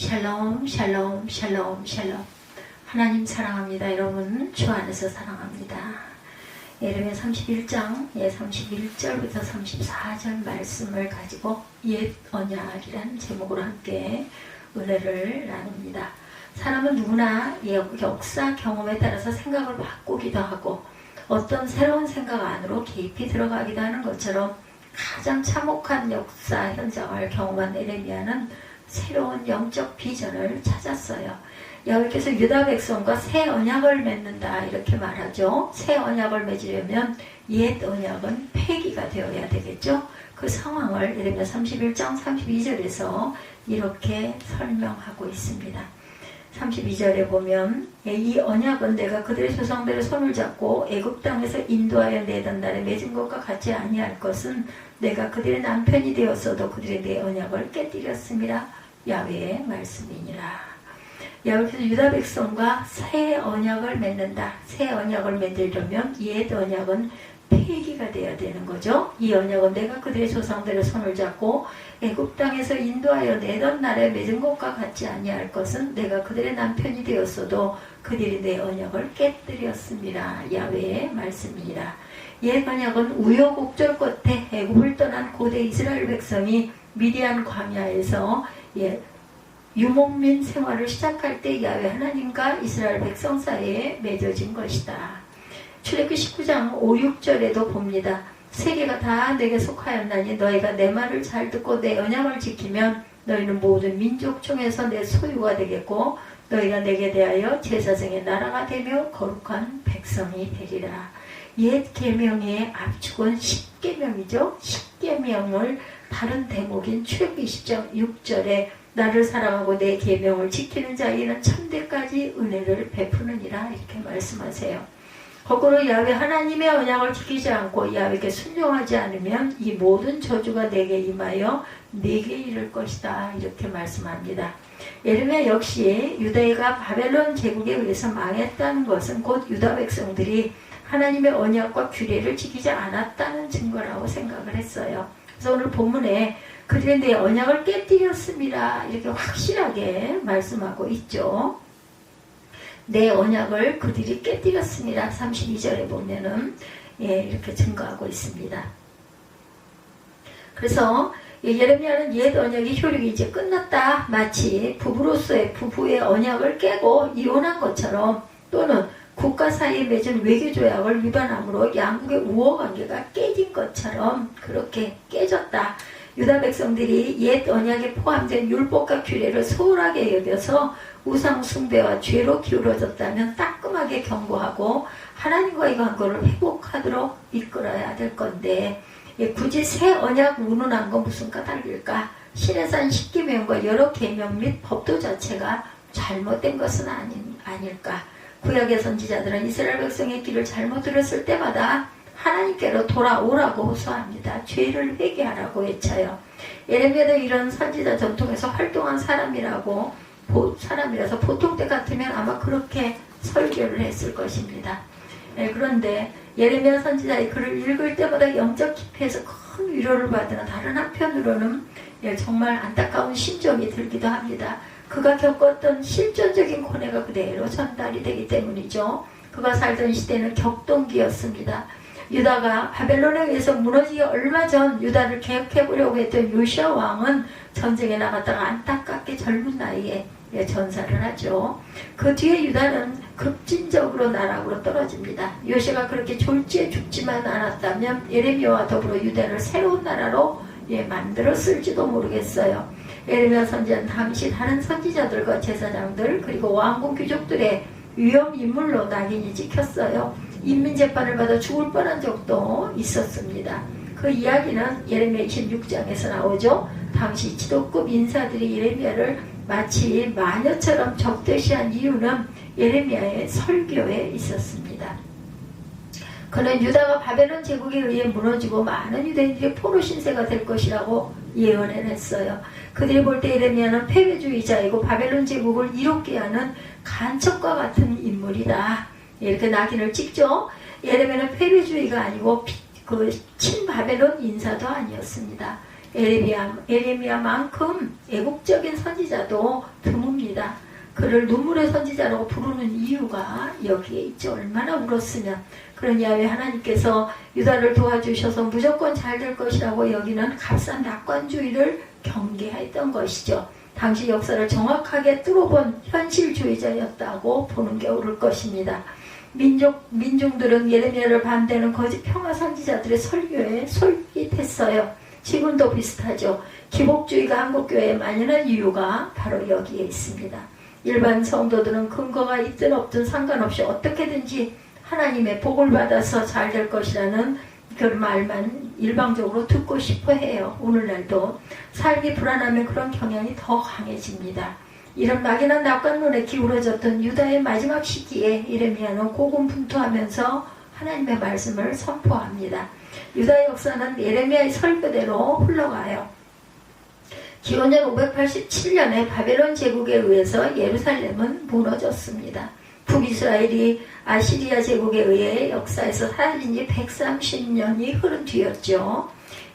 샬롬 샬롬 샬롬 샬롬. 하나님 사랑합니다. 여러분 주 안에서 사랑합니다. 예레미야 31장 예 31절부터 34절 말씀을 가지고 옛 언약이라는 제목으로 함께 은혜를 나눕니다. 사람은 누구나 역사 경험에 따라서 생각을 바꾸기도 하고 어떤 새로운 생각 안으로 깊이 들어가기도 하는 것처럼 가장 참혹한 역사 현장을 경험한 에레미야는 새로운 영적 비전을 찾았어요. 여기께서 유다 백성과 새 언약을 맺는다 이렇게 말하죠. 새 언약을 맺으려면 옛 언약은 폐기가 되어야 되겠죠. 그 상황을 예레미야 31장 32절에서 이렇게 설명하고 있습니다. 32절에 보면 이 언약은 내가 그들의 조상들의 손을 잡고 애굽 땅에서 인도하여 내던 날에 맺은 것과 같이 아니할 것은 내가 그들의 남편이 되었어도 그들의 내 언약을 깨뜨렸습니다. 야외의 말씀이니라. 야외께서 유다 백성과 새 언약을 맺는다. 새 언약을 맺으려면 옛 언약은 폐기가 되어야 되는 거죠. 이 언약은 내가 그들의 조상들의 손을 잡고 애굽 땅에서 인도하여 내던 날에 맺은 것과 같지 아니할 것은 내가 그들의 남편이 되었어도 그들이 내 언약을 깨뜨렸습니다. 야외의 말씀이니라. 옛 언약은 우여곡절 끝에 애굽을 떠난 고대 이스라엘 백성이 미디안 광야에서 예, 유목민 생활을 시작할 때 야외 하나님과 이스라엘 백성 사이에 맺어진 것이다. 출애굽 19장 5, 6절에도 봅니다. 세계가 다 내게 속하였나니 너희가 내 말을 잘 듣고 내 언약을 지키면 너희는 모든 민족 중에서 내 소유가 되겠고 너희가 내게 대하여 제사장의 나라가 되며 거룩한 백성이 되리라. 옛 계명의 압축은 10계명이죠. 10계명을 다른 대목인 출애굽 20장 6절에 나를 사랑하고 내 계명을 지키는 자에게는 천대까지 은혜를 베푸느니라 이렇게 말씀하세요. 거꾸로 야외 하나님의 언약을 지키지 않고 야외에게 순종하지 않으면 이 모든 저주가 내게 임하여 내게 이를 것이다 이렇게 말씀합니다. 예레미야 역시 유다가 바벨론 제국에 의해서 망했다는 것은 곧 유다 백성들이 하나님의 언약과 규례를 지키지 않았다는 증거라고 생각을 했어요. 그래서 오늘 본문에 내 언약을 깨뜨렸습니다. 이렇게 확실하게 말씀하고 있죠. 내 언약을 그들이 깨뜨렸습니다. 32절에 보면은 예, 이렇게 증거하고 있습니다. 그래서 예레미야는 옛 언약의 효력이 이제 끝났다. 마치 부부로서의 부부의 언약을 깨고 이혼한 것처럼 또는 국가 사이에 맺은 외교 조약을 위반함으로 양국의 우호 관계가 깨진 것처럼 그렇게 깨졌다. 유다 백성들이 옛 언약에 포함된 율법과 규례를 소홀하게 여겨서 우상 숭배와 죄로 기울어졌다면 따끔하게 경고하고 하나님과의 관계를 회복하도록 이끌어야 될 건데 예, 굳이 새 언약 운운한 건 무슨 까닭일까? 신해산 십계명과 여러 계명 및 법도 자체가 잘못된 것은 아닌, 아닐까? 구약의 선지자들은 이스라엘 백성의 길을 잘못 들었을 때마다 하나님께로 돌아오라고 호소합니다. 죄를 회개하라고 외쳐요. 예레미야도 이런 선지자 전통에서 활동한 사람이라고 사람이라서 보통 때 같으면 아마 그렇게 설교를 했을 것입니다. 예, 그런데 예레미야 선지자의 글을 읽을 때마다 영적 깊이에서 큰 위로를 받으나 다른 한편으로는 예, 정말 안타까운 심정이 들기도 합니다. 그가 겪었던 실존적인 고 뇌가 그대로 전달이 되기 때문이죠. 그가 살던 시대는 격동기였습니다. 유다가 바벨론에 의해서 무너지기 얼마 전 유다를 개혁해 보려고 했던 요시아 왕은 전쟁에 나갔다가 안타깝게 젊은 나이에 예, 전사를 하죠. 그 뒤에 유다는 급진적으로 나락으로 떨어집니다. 요시가 그렇게 졸지에 죽지만 않았다면 예레미야와 더불어 유다를 새로운 나라로 예, 만들었을지도 모르겠어요. 예레미야 선지자는 당시 다른 선지자들과 제사장들 그리고 왕궁 귀족들의 위험 인물로 낙인이 찍혔어요. 인민 재판을 받아 죽을 뻔한 적도 있었습니다. 그 이야기는 예레미야 26장에서 나오죠. 당시 지도급 인사들이 예레미야를 마치 마녀처럼 적대시한 이유는 예레미야의 설교에 있었습니다. 그는 유다가 바벨론 제국에 의해 무너지고 많은 유대인들이 포로 신세가 될 것이라고 예언을 했어요. 그들이 볼 때 예레미야는 패배주의자이고 바벨론 제국을 이롭게 하는 간첩과 같은 인물이다. 이렇게 낙인을 찍죠. 예레미야는 패배주의가 아니고 그 친바벨론 인사도 아니었습니다. 에레미야, 에레미야만큼 애국적인 선지자도 드뭅니다. 그를 눈물의 선지자라고 부르는 이유가 여기에 있죠. 얼마나 울었으면. 그런 야외 하나님께서 유다를 도와주셔서 무조건 잘 될 것이라고 여기는 값싼 낙관주의를 경계했던 것이죠. 당시 역사를 정확하게 뚫어본 현실주의자였다고 보는 게 옳을 것입니다. 민족, 민중들은 예레미야를 반대하는 거짓 평화 선지자들의 설교에 솔깃했어요. 지금도 비슷하죠. 기복주의가 한국교회에 만연한 이유가 바로 여기에 있습니다. 일반 성도들은 근거가 있든 없든 상관없이 어떻게든지 하나님의 복을 받아서 잘 될 것이라는 그 말만 일방적으로 듣고 싶어 해요. 오늘날도 삶이 불안하면 그런 경향이 더 강해집니다. 이런 막연한 낙관론에 기울어졌던 유다의 마지막 시기에 이레미야는 고군분투하면서 하나님의 말씀을 선포합니다. 유다의 역사는 예레미야의 설교대로 흘러가요. 기원전 587년에 바벨론 제국에 의해서 예루살렘은 무너졌습니다. 북이스라엘이 아시리아 제국에 의해 역사에서 사라진 지 130년이 흐른 뒤였죠.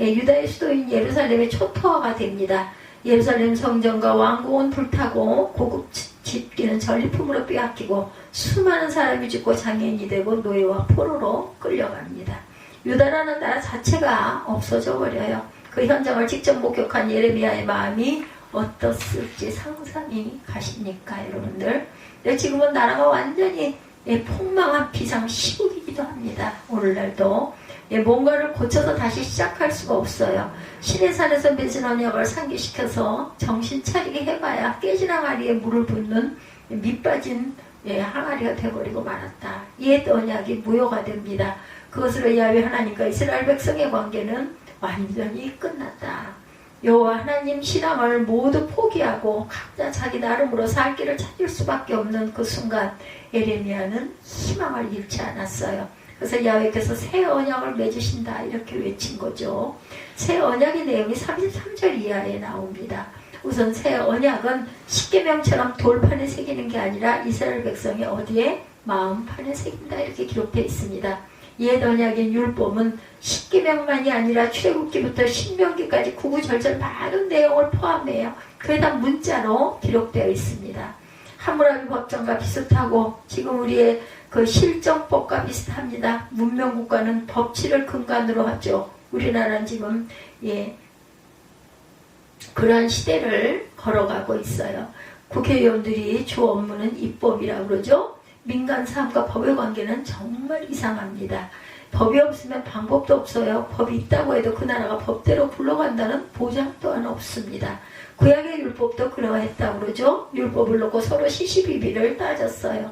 예, 유다의 수도인 예루살렘의 초토화가 됩니다. 예루살렘 성전과 왕궁은 불타고 고급 집기는 전리품으로 빼앗기고 수많은 사람이 죽고 장애인이 되고 노예와 포로로 끌려갑니다. 유다라는 나라 자체가 없어져 버려요. 그 현장을 직접 목격한 예레미야의 마음이 어떻을지 상상이 가십니까, 여러분들? 네, 지금은 나라가 완전히 예, 폭망한 비상 시국이기도 합니다. 오늘날도 예, 뭔가를 고쳐서 다시 시작할 수가 없어요. 신의 산에서 맺은 언약을 상기시켜서 정신 차리게 해봐야 깨진 항아리에 물을 붓는 밑빠진 예, 항아리가 되어버리고 말았다. 옛 언약이 무효가 됩니다. 그것으로 야외 하나님과 이스라엘 백성의 관계는 완전히 끝났다. 여호와 하나님 신앙을 모두 포기하고 각자 자기 나름으로 살 길을 찾을 수밖에 없는 그 순간 에레미야는 희망을 잃지 않았어요. 그래서 야외께서 새 언약을 맺으신다 이렇게 외친 거죠. 새 언약의 내용이 33절 이하에 나옵니다. 우선 새 언약은 십계명처럼 돌판에 새기는 게 아니라 이스라엘 백성이 어디에 마음판에 새긴다 이렇게 기록되어 있습니다. 옛 언약의 율법은 십계명만이 아니라 출애굽기부터 신명기까지 구구절절 많은 내용을 포함해요. 그게 다 문자로 기록되어 있습니다. 하무라비 법정과 비슷하고 지금 우리의 그 실정법과 비슷합니다. 문명국가는 법치를 근간으로 하죠. 우리나라는 지금 예 그러한 시대를 걸어가고 있어요. 국회의원들이 주 업무는 입법이라고 그러죠. 민간 사업과 법의 관계는 정말 이상합니다. 법이 없으면 방법도 없어요. 법이 있다고 해도 그 나라가 법대로 굴러간다는 보장 또한 없습니다. 구약의 율법도 그러했다고 그러죠. 율법을 놓고 서로 시시비비를 따졌어요.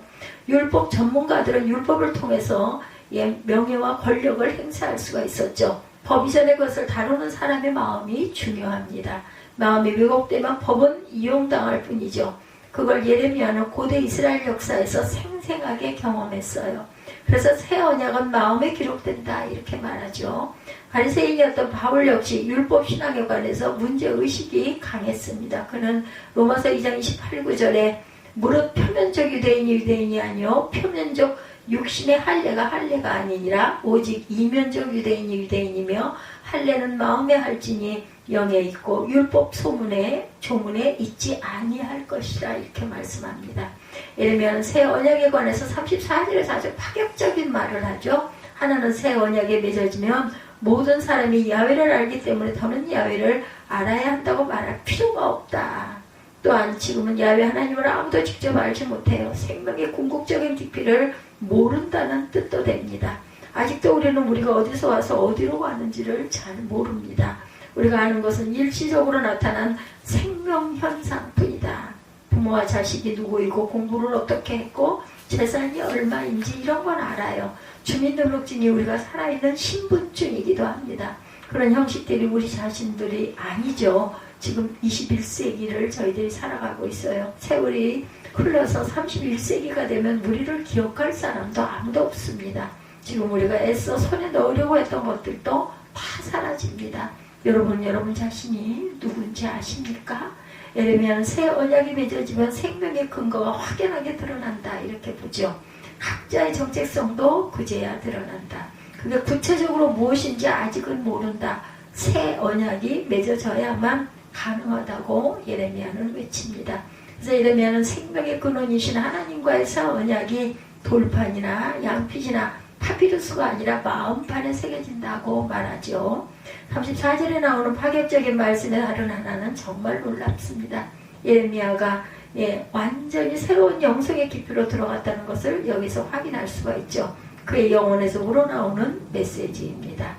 율법 전문가들은 율법을 통해서 예, 명예와 권력을 행사할 수가 있었죠. 법 이전의 것을 다루는 사람의 마음이 중요합니다. 마음이 왜곡되면 법은 이용당할 뿐이죠. 그걸 예레미야는 고대 이스라엘 역사에서 생생하게 경험했어요. 그래서 새 언약은 마음에 기록된다 이렇게 말하죠. 바리새인이었던 바울 역시 율법 신앙에 관해서 문제 의식이 강했습니다. 그는 로마서 2장 28, 9절에 무릇 표면적 유대인이 유대인이 아니요 표면적 육신의 할례가 할례가 아니니라 오직 이면적 유대인이 유대인이며 할례는 마음에 할지니 영에 있고 율법 소문에 조문에 있지 아니할 것이라 이렇게 말씀합니다. 예르미야는 새 언약에 관해서 34절에서 아주 파격적인 말을 하죠. 하나는 새 언약에 맺어지면 모든 사람이 야외를 알기 때문에 더는 야외를 알아야 한다고 말할 필요가 없다. 또한 지금은 야외 하나님을 아무도 직접 알지 못해요. 생명의 궁극적인 깊이를 모른다는 뜻도 됩니다. 아직도 우리는 우리가 어디서 와서 어디로 가는지를 잘 모릅니다. 우리가 아는 것은 일시적으로 나타난 생명 현상뿐이다. 부모와 자식이 누구이고 공부를 어떻게 했고 재산이 얼마인지 이런 건 알아요. 주민등록증이 우리가 살아있는 신분증이기도 합니다. 그런 형식들이 우리 자신들이 아니죠. 지금 21세기를 저희들이 살아가고 있어요. 세월이 흘러서 31세기가 되면 우리를 기억할 사람도 아무도 없습니다. 지금 우리가 애써 손에 넣으려고 했던 것들도 다 사라집니다. 여러분, 여러분 자신이 누군지 아십니까? 예레미야는 새 언약이 맺어지면 생명의 근거가 확연하게 드러난다 이렇게 보죠. 각자의 정체성도 그제야 드러난다. 그게 구체적으로 무엇인지 아직은 모른다. 새 언약이 맺어져야만 가능하다고 예레미야는 외칩니다. 그래서 예레미야는 생명의 근원이신 하나님과의 새 언약이 돌판이나 양핏이나 파피루스가 아니라 마음판에 새겨진다고 말하죠. 34절에 나오는 파격적인 말씀의 다른 하나는 정말 놀랍습니다. 예레미야가 예, 완전히 새로운 영성의 깊이로 들어갔다는 것을 여기서 확인할 수가 있죠. 그의 영혼에서 우러나오는 메시지입니다.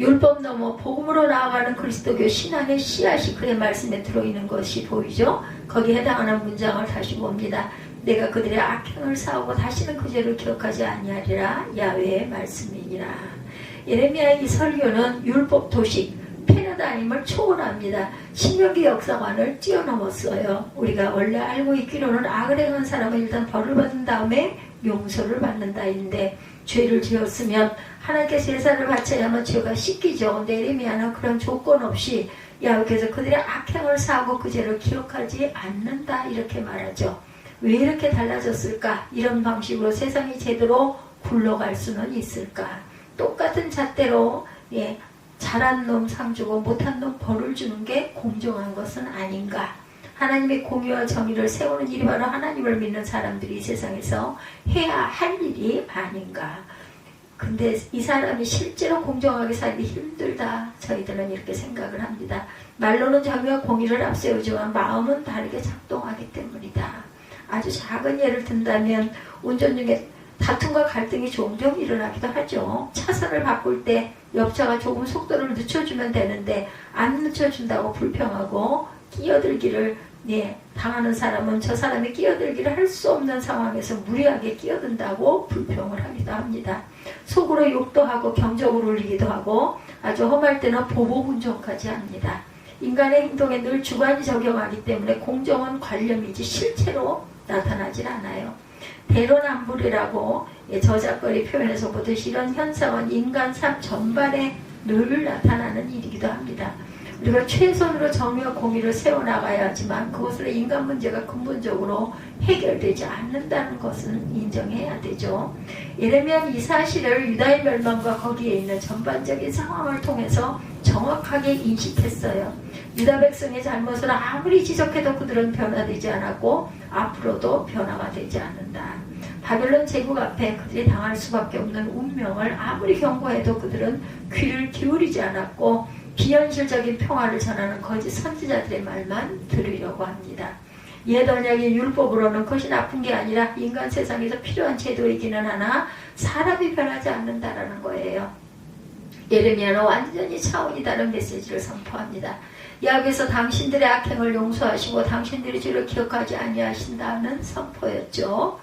율법 넘어 복음으로 나아가는 그리스도교 신앙의 씨앗이 그의 말씀에 들어있는 것이 보이죠. 거기에 해당하는 문장을 다시 봅니다. 내가 그들의 악행을 사하고 다시는 그 죄를 기억하지 아니하리라 야외의 말씀이니라. 예레미야의 이 설교는 율법 도식 패러다임을 초월합니다. 신명기 역사관을 뛰어넘었어요. 우리가 원래 알고 있기로는 악을 행한 사람은 일단 벌을 받은 다음에 용서를 받는다인데 죄를 지었으면 하나님께서 제사를 바쳐야만 죄가 씻기죠. 예레미야는 그런 조건 없이 야훼께서 그들의 악행을 사하고 그 죄를 기억하지 않는다 이렇게 말하죠. 왜 이렇게 달라졌을까? 이런 방식으로 세상이 제대로 굴러갈 수는 있을까? 똑같은 잣대로 예, 잘한 놈 상 주고 못한 놈 벌을 주는 게 공정한 것은 아닌가? 하나님의 공의와 정의를 세우는 일이 바로 하나님을 믿는 사람들이 세상에서 해야 할 일이 아닌가? 근데 이 사람이 실제로 공정하게 살기 힘들다. 저희들은 이렇게 생각을 합니다. 말로는 정의와 공의를 앞세우지만 마음은 다르게 작동하기 때문이다. 아주 작은 예를 든다면 운전 중에 다툼과 갈등이 종종 일어나기도 하죠. 차선을 바꿀 때 옆차가 조금 속도를 늦춰주면 되는데 안 늦춰준다고 불평하고 끼어들기를 예, 당하는 사람은 저 사람이 끼어들기를 할 수 없는 상황에서 무리하게 끼어든다고 불평을 하기도 합니다. 속으로 욕도 하고 경적을 울리기도 하고 아주 험할 때는 보복운전까지 합니다. 인간의 행동에 늘 주관이 적용하기 때문에 공정은 관념이지 실체로 나타나질 않아요. 대로남불이라고 저작거리 표현에서 보듯이 이런 현상은 인간 삶 전반에 늘 나타나는 일이기도 합니다. 우리가 최선으로 정의와 공의를 세워나가야 하지만 그것으로 인간 문제가 근본적으로 해결되지 않는다는 것은 인정해야 되죠. 예레미야는 이 사실을 유다의 멸망과 거기에 있는 전반적인 상황을 통해서 정확하게 인식했어요. 유다 백성의 잘못을 아무리 지적해도 그들은 변화되지 않았고 앞으로도 변화가 되지 않는다. 바벨론 제국 앞에 그들이 당할 수밖에 없는 운명을 아무리 경고해도 그들은 귀를 기울이지 않았고 비현실적인 평화를 전하는 거짓 선지자들의 말만 들으려고 합니다. 옛 언약의 율법으로는 그것이 나쁜 게 아니라 인간 세상에서 필요한 제도이기는 하나 사람이 변하지 않는다라는 거예요. 예레미야는 완전히 차원이 다른 메시지를 선포합니다. 야곱에서 당신들의 악행을 용서하시고 당신들의 죄를 기억하지 아니하신다는 선포였죠.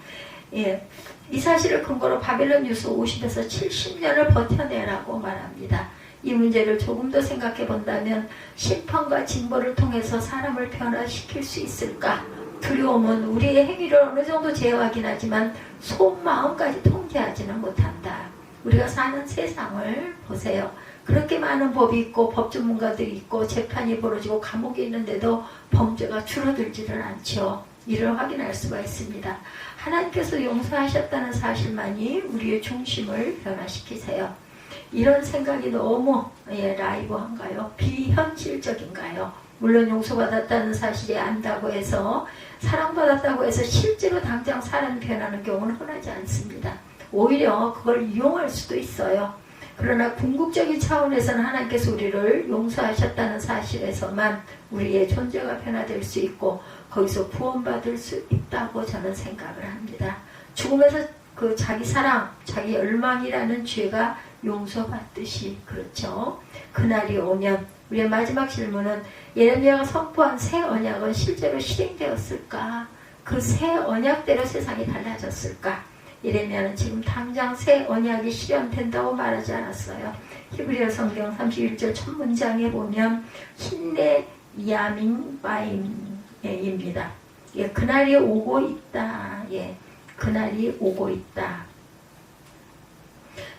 예, 이 사실을 근거로 바벨론 유수 50에서 70년을 버텨내라고 말합니다. 이 문제를 조금 더 생각해 본다면 심판과 징벌을 통해서 사람을 변화시킬 수 있을까? 두려움은 우리의 행위를 어느 정도 제어하긴 하지만 속마음까지 통제하지는 못한다. 우리가 사는 세상을 보세요. 그렇게 많은 법이 있고 법 전문가들이 있고 재판이 벌어지고 감옥에 있는데도 범죄가 줄어들지를 않죠. 이를 확인할 수가 있습니다. 하나님께서 용서하셨다는 사실만이 우리의 중심을 변화시키세요. 이런 생각이 너무 예, 라이브한가요? 비현실적인가요? 물론 용서받았다는 사실이 안다고 해서 사랑받았다고 해서 실제로 당장 사람 변하는 경우는 흔하지 않습니다. 오히려 그걸 이용할 수도 있어요. 그러나 궁극적인 차원에서는 하나님께서 우리를 용서하셨다는 사실에서만 우리의 존재가 변화될 수 있고 거기서 구원받을 수 있다고 저는 생각을 합니다. 죽음에서 그 자기 사랑, 자기 열망이라는 죄가 용서받듯이 그렇죠. 그날이 오면 우리의 마지막 질문은 예레미야가 선포한 새 언약은 실제로 실행되었을까? 그 새 언약대로 세상이 달라졌을까? 예레미야는 지금 당장 새 언약이 실현된다고 말하지 않았어요. 히브리어 성경 31절 첫 문장에 보면 힘내 야민 바임입니다. 예, 그날이 오고 있다. 예, 그날이 오고 있다.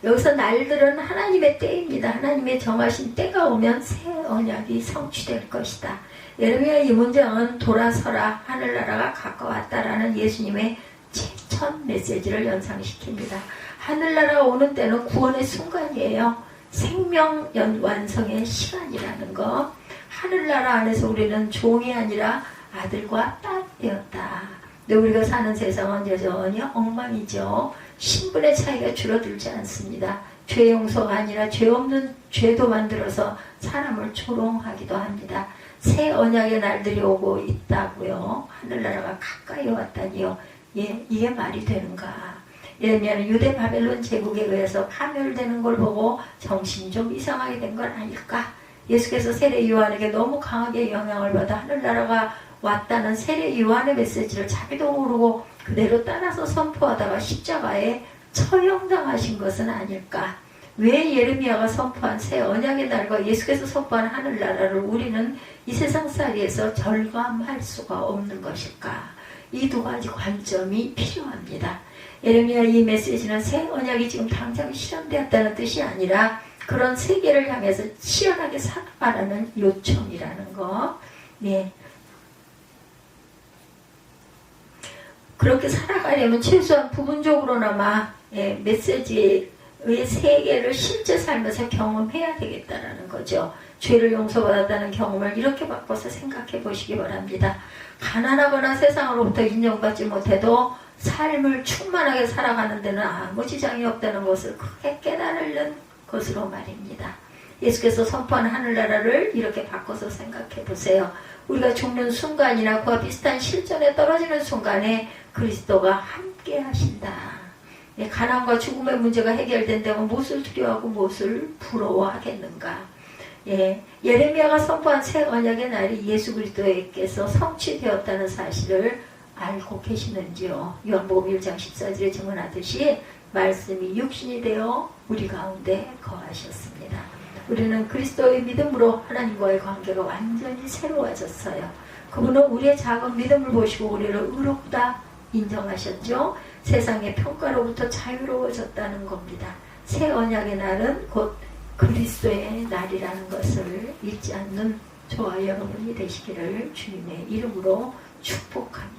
여기서 날들은 하나님의 때입니다. 하나님의 정하신 때가 오면 새 언약이 성취될 것이다. 예레미야 이 문장은 돌아서라 하늘나라가 가까웠다라는 예수님의 첫 메시지를 연상시킵니다. 하늘나라가 오는 때는 구원의 순간이에요. 생명 연 완성의 시간이라는 거. 하늘나라 안에서 우리는 종이 아니라 아들과 딸 되었다. 근데 우리가 사는 세상은 여전히 엉망이죠. 신분의 차이가 줄어들지 않습니다. 죄 용서가 아니라 죄 없는 죄도 만들어서 사람을 조롱하기도 합니다. 새 언약의 날들이 오고 있다고요. 하늘나라가 가까이 왔다니요. 예, 이게 말이 되는가? 예레미야는 유대 바벨론 제국에 의해서 파멸되는 걸 보고 정신이 좀 이상하게 된 건 아닐까? 예수께서 세례 요한에게 너무 강하게 영향을 받아 하늘나라가 왔다는 세례 요한의 메시지를 자기도 모르고 그대로 따라서 선포하다가 십자가에 처형당하신 것은 아닐까? 왜 예레미야가 선포한 새 언약의 날과 예수께서 선포한 하늘나라를 우리는 이 세상 살이에서 절감할 수가 없는 것일까? 이 두 가지 관점이 필요합니다. 예레미야 이 메시지는 새 언약이 지금 당장 실현되었다는 뜻이 아니라 그런 세계를 향해서 치열하게 살아가라는 요청이라는 거. 네. 그렇게 살아가려면 최소한 부분적으로나마 예, 메시지의 세계를 실제 삶에서 경험해야 되겠다라는 거죠. 죄를 용서받았다는 경험을 이렇게 바꿔서 생각해 보시기 바랍니다. 가난하거나 세상으로부터 인정받지 못해도 삶을 충만하게 살아가는 데는 아무 지장이 없다는 것을 크게 깨달으는 것으로 말입니다. 예수께서 선포한 하늘나라를 이렇게 바꿔서 생각해 보세요. 우리가 죽는 순간이나 그와 비슷한 실전에 떨어지는 순간에 그리스도가 함께 하신다. 예, 가난과 죽음의 문제가 해결된다면 무엇을 두려워하고 무엇을 부러워하겠는가? 예, 예레미야가 선포한 새 언약의 날이 예수 그리스도에게서 성취되었다는 사실을 알고 계시는지요? 요한복음 1장 14절에 증언하듯이 말씀이 육신이 되어 우리 가운데 거하셨습니다. 우리는 그리스도의 믿음으로 하나님과의 관계가 완전히 새로워졌어요. 그분은 우리의 작은 믿음을 보시고 우리를 의롭다 인정하셨죠. 세상의 평가로부터 자유로워졌다는 겁니다. 새 언약의 날은 곧 그리스도의 날이라는 것을 잊지 않는 저와 여러분이 되시기를 주님의 이름으로 축복합니다.